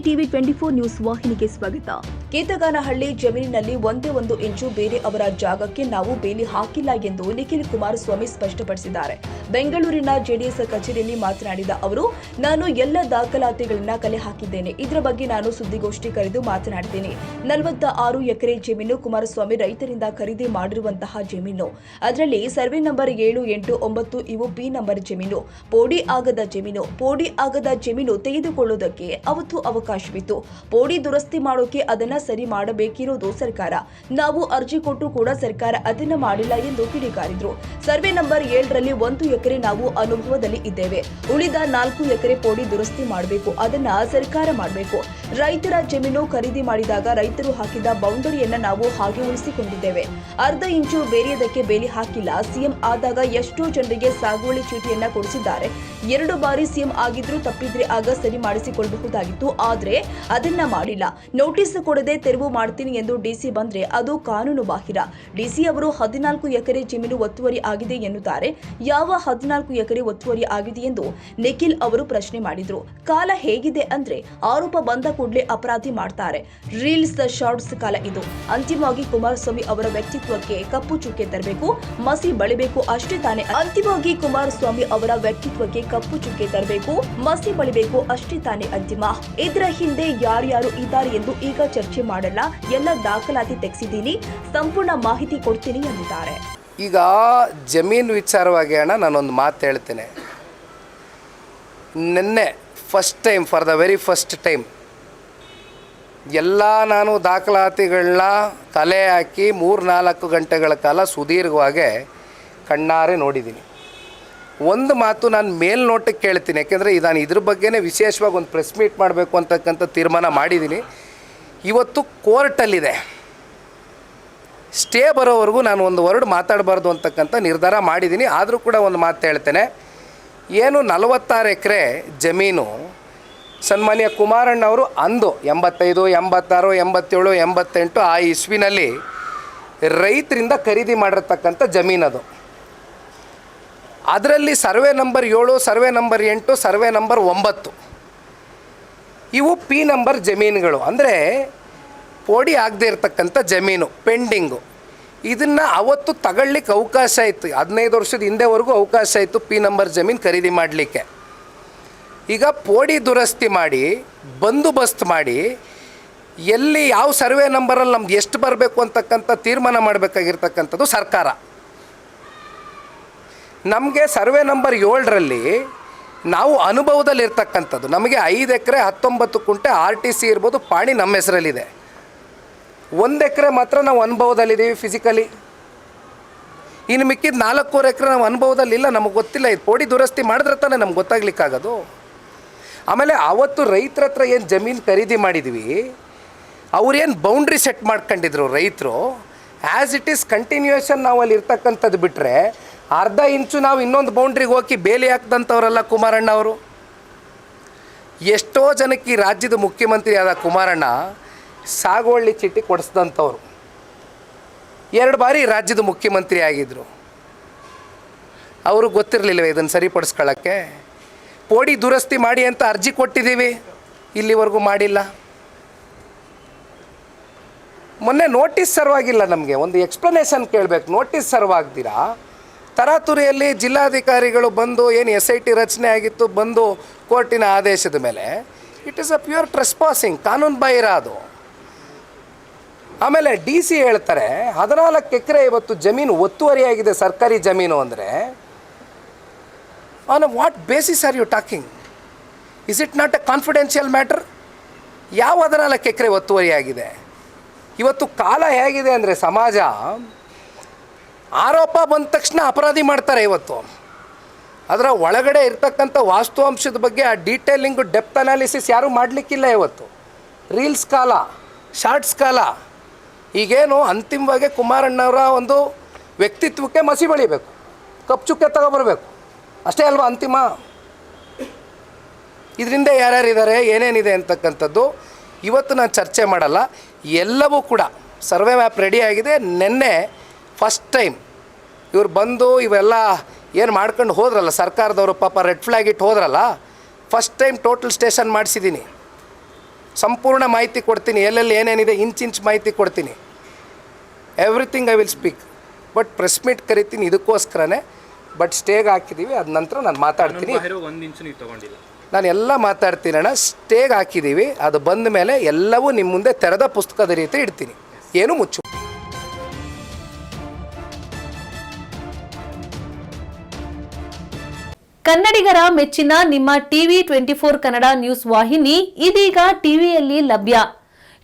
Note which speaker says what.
Speaker 1: TV twenty four news ವಾಹಿನಿಗೆ ಸ್ವಾಗತ.
Speaker 2: ಕೇತಗಾನಹಳ್ಳಿ ಜಮೀನಿನಲ್ಲಿ ಒಂದೇ ಒಂದು ಇಂಚು ಬೇರೆ ಅವರ ಜಾಗಕ್ಕೆ ನಾವು ಬೇಲಿ ಹಾಕಿಲ್ಲ ಎಂದು ನಿಖಿಲ್ ಕುಮಾರಸ್ವಾಮಿ ಸ್ಪಷ್ಟಪಡಿಸಿದ್ದಾರೆ. ಬೆಂಗಳೂರಿನ ಜೆಡಿಎಸ್ ಕಚೇರಿಯಲ್ಲಿ ಮಾತನಾಡಿದ ಅವರು, ನಾನು ಎಲ್ಲ ದಾಖಲಾತಿಗಳನ್ನ ಕಲೆ ಹಾಕಿದ್ದೇನೆ. ಇದರ ಬಗ್ಗೆ ನಾನು ಸುದ್ದಿಗೋಷ್ಠಿ ಕರೆದು ಮಾತನಾಡಿದ್ದೇನೆ. ನಲವತ್ತ ಆರು ಎಕರೆ ಜಮೀನು ಕುಮಾರಸ್ವಾಮಿ ರೈತರಿಂದ ಖರೀದಿ ಮಾಡಿರುವಂತಹ ಜಮೀನು. ಅದರಲ್ಲಿ ಸರ್ವೆ ನಂಬರ್ ಏಳು, ಎಂಟು, ಒಂಬತ್ತು ಇವು ಬಿ ನಂಬರ್ ಜಮೀನು. ಪೋಡಿ ಆಗದ ಜಮೀನು. ಪೋಡಿ ಆಗದ ಜಮೀನು ತೆಗೆದುಕೊಳ್ಳುವುದಕ್ಕೆ ಅವತ್ತು ಅವಕಾಶವಿತ್ತು. ಪೋಡಿ ದುರಸ್ತಿ ಮಾಡೋಕೆ ಅದನ್ನ ಸರಿ ಮಾಡಬೇಕಿರೋದು ಸರ್ಕಾರ. ನಾವು ಅರ್ಜಿ ಕೊಟ್ಟು ಕೂಡ ಸರ್ಕಾರ ಅದನ್ನ ಮಾಡಿಲ್ಲ ಎಂದು ಕಿಡಿಕಾರಿದ್ರು. ಸರ್ವೆ ನಂಬರ್ ಏಳರಲ್ಲಿ ಒಂದು ಎಕರೆ ನಾವು ಅನುಭವದಲ್ಲಿ ಇದ್ದೇವೆ. ಉಳಿದ ನಾಲ್ಕು ಎಕರೆ ಪೋಡಿ ದುರಸ್ತಿ ಮಾಡಬೇಕು. ಅದನ್ನ ಸರ್ಕಾರ ಮಾಡಬೇಕು. ರೈತರ ಜಮೀನು ಖರೀದಿ ಮಾಡಿದಾಗ ರೈತರು ಹಾಕಿದ ಬೌಂಡರಿಯನ್ನ ನಾವು ಹಾಗೆ ಉಳಿಸಿಕೊಂಡಿದ್ದೇವೆ. ಅರ್ಧ ಇಂಚು ಬೇರೆಯದಕ್ಕೆ ಬೇಲಿ ಹಾಕಿಲ್ಲ. ಸಿಎಂ ಆದಾಗ ಎಷ್ಟೋ ಜನರಿಗೆ ಸಾಗುವಳಿ ಚೀಟಿಯನ್ನ ಕೊಡಿಸಿದ್ದಾರೆ. ಎರಡು ಬಾರಿ ಸಿಎಂ ಆಗಿದ್ರು ತಪ್ಪಿದ್ರೆ ಆಗ ಸರಿ ಮಾಡಿಸಿಕೊಳ್ಳಬಹುದಾಗಿತ್ತು. ಆದ್ರೆ ಅದನ್ನ ಮಾಡಿಲ್ಲ. ನೋಟಿಸ್ ಕೊಡದೆ ತೆರವು ಮಾಡ್ತೀನಿ ಎಂದು ಡಿಸಿ ಬಂದ್ರೆ ಅದು ಕಾನೂನು ಬಾಹಿರ. ಡಿಸಿ ಅವರು ಹದಿನಾಲ್ಕು ಎಕರೆ ಜಮೀನು ಒತ್ತುವರಿ ಆಗಿದೆ ಎನ್ನುತ್ತಾರೆ. ಯಾವ ಹದಿನಾಲ್ಕು ಎಕರೆ ಒತ್ತುವರಿ ಆಗಿದೆ ಎಂದು ನಿಖಿಲ್ ಅವರು ಪ್ರಶ್ನೆ ಮಾಡಿದ್ರು. ಕಾಲ ಹೇಗಿದೆ ಅಂದ್ರೆ ಆರೋಪ ಬಂದ ಕೂಡಲೇ ಅಪರಾಧಿ ಮಾಡ್ತಾರೆ. ರೀಲ್ಸ್ ಶಾರ್ಟ್ಸ್ ಕಾಲ ಇದು. ಅಂತಿಮವಾಗಿ ಕುಮಾರಸ್ವಾಮಿ ಅವರ ವ್ಯಕ್ತಿತ್ವಕ್ಕೆ ಕಪ್ಪು ಚುಕ್ಕೆ ತರಬೇಕು, ಮಸಿ ಬಳಿಬೇಕು ಅಷ್ಟೇ ತಾನೇ. ಅಂತಿಮವಾಗಿ ಕುಮಾರಸ್ವಾಮಿ ಅವರ ವ್ಯಕ್ತಿತ್ವಕ್ಕೆ ಕಪ್ಪು ಚುಕ್ಕೆ ತರಬೇಕು, ಮಸಿ ಬಳಿಬೇಕು ಅಷ್ಟೇ ತಾನೇ ಅಂತಿಮ. ಇದರ ಹಿಂದೆ ಯಾರ್ಯಾರು ಇದ್ದಾರೆ ಎಂದು ಈಗ ಚರ್ಚೆ ಮಾಡಲ್ಲ. ಎಲ್ಲ ದಾಖಲಾತಿ ತೆಗೆಸಿದ್ದೀನಿ. ಸಂಪೂರ್ಣ ಮಾಹಿತಿ ಕೊಡ್ತೀನಿ ಎಂದಿದ್ದಾರೆ.
Speaker 3: ಈಗ ಜಮೀನು ವಿಚಾರವಾಗಿ ಅಣ್ಣ ನಾನೊಂದು ಮಾತು ಹೇಳ್ತೇನೆ. ನಿನ್ನೆ first time for the very first time ಎಲ್ಲ ನಾನು ದಾಖಲಾತಿಗಳನ್ನ ತಲೆ ಹಾಕಿ ಮೂರು ನಾಲ್ಕು ಗಂಟೆಗಳ ಕಾಲ ಸುದೀರ್ಘವಾಗಿ ಕಣ್ಣಾರೆ ನೋಡಿದ್ದೀನಿ. ಒಂದು ಮಾತು ನಾನು ಮೇಲ್ನೋಟಕ್ಕೆ ಕೇಳ್ತೀನಿ, ಯಾಕೆಂದರೆ ನಾನು ಇದ್ರ ಬಗ್ಗೆನೇ ವಿಶೇಷವಾಗಿ ಒಂದು ಪ್ರೆಸ್ ಮೀಟ್ ಮಾಡಬೇಕು ಅಂತಕ್ಕಂಥ ತೀರ್ಮಾನ ಮಾಡಿದ್ದೀನಿ. ಇವತ್ತು ಕೋರ್ಟಲ್ಲಿದೆ. ಸ್ಟೇ ಬರೋವರೆಗೂ ನಾನು ಒಂದು ವರ್ಡ್ ಮಾತಾಡಬಾರ್ದು ಅಂತಕ್ಕಂಥ ನಿರ್ಧಾರ ಮಾಡಿದ್ದೀನಿ. ಆದರೂ ಕೂಡ ಒಂದು ಮಾತು ಹೇಳ್ತೇನೆ. ಏನು ನಲವತ್ತಾರು ಎಕರೆ ಜಮೀನು ಸನ್ಮಾನ್ಯ ಕುಮಾರಣ್ಣವರು ಅಂದು ಎಂಬತ್ತೈದು, ಎಂಬತ್ತಾರು, ಎಂಬತ್ತೇಳು, ಎಂಬತ್ತೆಂಟು ಆ ಇಸ್ವಿನಲ್ಲಿ ರೈತರಿಂದ ಖರೀದಿ ಮಾಡಿರ್ತಕ್ಕಂಥ ಜಮೀನದು ಅದರಲ್ಲಿ ಸರ್ವೆ ನಂಬರ್ ಏಳು, ಸರ್ವೆ ನಂಬರ್ ಎಂಟು, ಸರ್ವೆ ನಂಬರ್ ಒಂಬತ್ತು. ಇವು ಪಿ ನಂಬರ್ ಜಮೀನುಗಳು. ಅಂದರೆ ಪೋಡಿ ಆಗದೇ ಇರತಕ್ಕಂಥ ಜಮೀನು, ಪೆಂಡಿಂಗು. ಇದನ್ನು ಅವತ್ತು ತಗೊಳ್ಳಿಕ್ಕೆ ಅವಕಾಶ ಇತ್ತು. ಹದಿನೈದು ವರ್ಷದ ಹಿಂದೆವರೆಗೂ ಅವಕಾಶ ಇತ್ತು ಪಿ ನಂಬರ್ ಜಮೀನು ಖರೀದಿ ಮಾಡಲಿಕ್ಕೆ. ಈಗ ಪೋಡಿ ದುರಸ್ತಿ ಮಾಡಿ, ಬಂದೋಬಸ್ತ್ ಮಾಡಿ, ಎಲ್ಲಿ ಯಾವ ಸರ್ವೆ ನಂಬರಲ್ಲಿ ನಮ್ಗೆ ಎಷ್ಟು ಬರಬೇಕು ಅಂತಕ್ಕಂಥ ತೀರ್ಮಾನ ಮಾಡಬೇಕಾಗಿರ್ತಕ್ಕಂಥದ್ದು ಸರ್ಕಾರ. ನಮಗೆ ಸರ್ವೆ ನಂಬರ್ ಏಳರಲ್ಲಿ ನಾವು ಅನುಭವದಲ್ಲಿ ಇರ್ತಕ್ಕಂಥದ್ದು, ನಮಗೆ ಐದು ಎಕರೆ, ಹತ್ತೊಂಬತ್ತು ಕುಂಟೆ ಆರ್ ಟಿ ಸಿ ಇರ್ಬೋದು, ಪಾಣಿ ನಮ್ಮ ಹೆಸರಲ್ಲಿದೆ. ಒಂದು ಎಕರೆ ಮಾತ್ರ ನಾವು ಅನುಭವದಲ್ಲಿದ್ದೀವಿ ಫಿಸಿಕಲಿ ಇನ್ನು ಮಿಕ್ಕಿದ ನಾಲ್ಕೂವರೆ ಎಕರೆ ನಾವು ಅನುಭವದಲ್ಲಿಲ್ಲ, ನಮಗೆ ಗೊತ್ತಿಲ್ಲ ಇದು ಪೋಡಿ ದುರಸ್ತಿ ಮಾಡಿದ್ರೆ ತಾನೇ ನಮ್ಗೆ ಗೊತ್ತಾಗ್ಲಿಕ್ಕಾಗೋದು. ಆಮೇಲೆ ಅವತ್ತು ರೈತರ ಹತ್ರ ಏನು ಜಮೀನು ಖರೀದಿ ಮಾಡಿದ್ವಿ ಅವ್ರೇನು ಬೌಂಡ್ರಿ ಸೆಟ್ ಮಾಡ್ಕೊಂಡಿದ್ರು ರೈತರು. ಆ್ಯಸ್ ಇಟ್ ಈಸ್ ಕಂಟಿನ್ಯೂಯೇಷನ್ ನಾವು ಅಲ್ಲಿ ಇರ್ತಕ್ಕಂಥದ್ದು ಬಿಟ್ಟರೆ ಅರ್ಧ ಇಂಚು ನಾವು ಇನ್ನೊಂದು ಬೌಂಡ್ರಿಗೆ ಹೋಗಿ ಬೇಲಿ ಹಾಕ್ದಂಥವ್ರಲ್ಲ ಕುಮಾರಣ್ಣ ಅವರು. ಎಷ್ಟೋ ಜನಕ್ಕೆ ಈ ರಾಜ್ಯದ ಮುಖ್ಯಮಂತ್ರಿ ಆದ ಕುಮಾರಣ್ಣ ಸಾಗುವಳ್ಳಿ ಚೀಟಿ ಕೊಡಿಸ್ದಂಥವ್ರು. ಎರಡು ಬಾರಿ ರಾಜ್ಯದ ಮುಖ್ಯಮಂತ್ರಿ ಆಗಿದ್ದರು ಅವರು ಗೊತ್ತಿರಲಿಲ್ಲವೇ ಇದನ್ನು ಸರಿಪಡಿಸ್ಕೊಳ್ಳೋಕ್ಕೆ ಪೋಡಿ ದುರಸ್ತಿ ಮಾಡಿ ಅಂತ ಅರ್ಜಿ ಕೊಟ್ಟಿದ್ದೀವಿ, ಇಲ್ಲಿವರೆಗೂ ಮಾಡಿಲ್ಲ. ಮೊನ್ನೆ ನೋಟಿಸ್ ಸರ್ವಾಗಿಲ್ಲ ನಮಗೆ, ಒಂದು ಎಕ್ಸ್ಪ್ಲನೇಷನ್ ಕೇಳಬೇಕು. ನೋಟಿಸ್ ಸರ್ವಾಗ್ದಿರಾ? ತರಾತುರಿಯಲ್ಲಿ ಜಿಲ್ಲಾಧಿಕಾರಿಗಳು ಬಂದು, ಏನು ಎಸ್ ಐ ಟಿ ರಚನೆ ಆಗಿತ್ತು, ಬಂದು ಕೋರ್ಟಿನ ಆದೇಶದ ಮೇಲೆ it is a pure trespassing ಕಾನೂನು ಬಾಹಿರ ಅದು. ಆಮೇಲೆ ಡಿ ಸಿ ಹೇಳ್ತಾರೆ, ಹದಿನಾಲ್ಕು ಎಕರೆ ಇವತ್ತು ಜಮೀನು ಒತ್ತುವರಿಯಾಗಿದೆ, ಸರ್ಕಾರಿ ಜಮೀನು ಅಂದರೆ on what basis are you talking is it not a confidential matter ಯಾವ ಹದಿನಾಲ್ಕು ಎಕರೆ ಒತ್ತುವರಿಯಾಗಿದೆ ಇವತ್ತು ಕಾಲ ಹೇಗಿದೆ ಅಂದರೆ ಸಮಾಜ ಆರೋಪ ಬಂದ ತಕ್ಷಣ ಅಪರಾಧಿ ಮಾಡ್ತಾರೆ ಇವತ್ತು. ಅದರ ಒಳಗಡೆ ಇರ್ತಕ್ಕಂಥ ವಾಸ್ತವಾಂಶದ ಬಗ್ಗೆ ಆ ಡೀಟೇಲಿಂಗು ಡೆಪ್ತ್ ಅನಾಲಿಸಿಸ್ ಯಾರೂ ಮಾಡಲಿಕ್ಕಿಲ್ಲ ಇವತ್ತು. ರೀಲ್ಸ್ ಕಾಲ ಶಾರ್ಟ್ಸ್ ಕಾಲ. ಈಗೇನು ಅಂತಿಮವಾಗಿ ಕುಮಾರಣ್ಣವರ ಒಂದು ವ್ಯಕ್ತಿತ್ವಕ್ಕೆ ಮಸಿ ಬಳಿಬೇಕು. ಕಪ್ ಚುಕ್ಕೆ ತಗೊಬರ್ಬೇಕು ಅಷ್ಟೇ ಅಲ್ವಾ ಅಂತಿಮ? ಇದರಿಂದ ಯಾರ್ಯಾರಿದ್ದಾರೆ, ಏನೇನಿದೆ ಅಂತಕ್ಕಂಥದ್ದು ಇವತ್ತು ನಾನು ಚರ್ಚೆ ಮಾಡಲ್ಲ. ಎಲ್ಲವೂ ಕೂಡ ಸರ್ವೆ ಮ್ಯಾಪ್ ರೆಡಿ ಆಗಿದೆ. ನಿನ್ನೆ ಫಸ್ಟ್ ಟೈಮ್ ಇವ್ರು ಬಂದು ಇವೆಲ್ಲ ಏನು ಮಾಡ್ಕೊಂಡು ಹೋದ್ರಲ್ಲ, ಸರ್ಕಾರದವರು ಪಾಪ ರೆಡ್ ಫ್ಲ್ಯಾಗ್ ಇಟ್ಟು ಹೋದ್ರಲ್ಲ ಫಸ್ಟ್ ಟೈಮ್ ಟೋಟಲ್ ಸ್ಟೇಷನ್ ಮಾಡಿಸಿದ್ದೀನಿ. ಸಂಪೂರ್ಣ ಮಾಹಿತಿ ಕೊಡ್ತೀನಿ, ಎಲ್ಲೆಲ್ಲಿ ಏನೇನಿದೆ ಇಂಚಿಂಚ್ ಮಾಹಿತಿ ಕೊಡ್ತೀನಿ. Everything I will speak but press meet ಕರಿತೀನಿ, ಇದಕ್ಕೋಸ್ಕರನೇ ಬಟ್ ಸ್ಟೇಗೆ ಹಾಕಿದ್ದೀವಿ ಅದ ನಂತರ ನಾನು ಮಾತಾಡ್ತೀನಿ.
Speaker 4: ಬಾಹಿರ ಒಂದು ಇಂಚು ನೀವು ತಗೊಂಡಿಲ್ಲ.
Speaker 3: ನಾನು ಎಲ್ಲ ಮಾತಾಡ್ತೀನಿ ಅಣ್ಣ ಸ್ಟೇಗೆ ಹಾಕಿದ್ದೀವಿ ಅದು ಬಂದ ಮೇಲೆ ಎಲ್ಲವೂ ನಿಮ್ಮ ಮುಂದೆ ತೆರೆದ ಪುಸ್ತಕದ ರೀತಿ ಇಡ್ತೀನಿ. ಏನು ಮುಚ್ಚು
Speaker 5: ಕನ್ನಡಿಗರ ಮೆಚ್ಚಿನ ನಿಮ್ಮ TV twenty four Kannada news ವಾಹಿನಿ ಇದೀಗ ಟಿವಿಯಲ್ಲಿ ಲಭ್ಯ.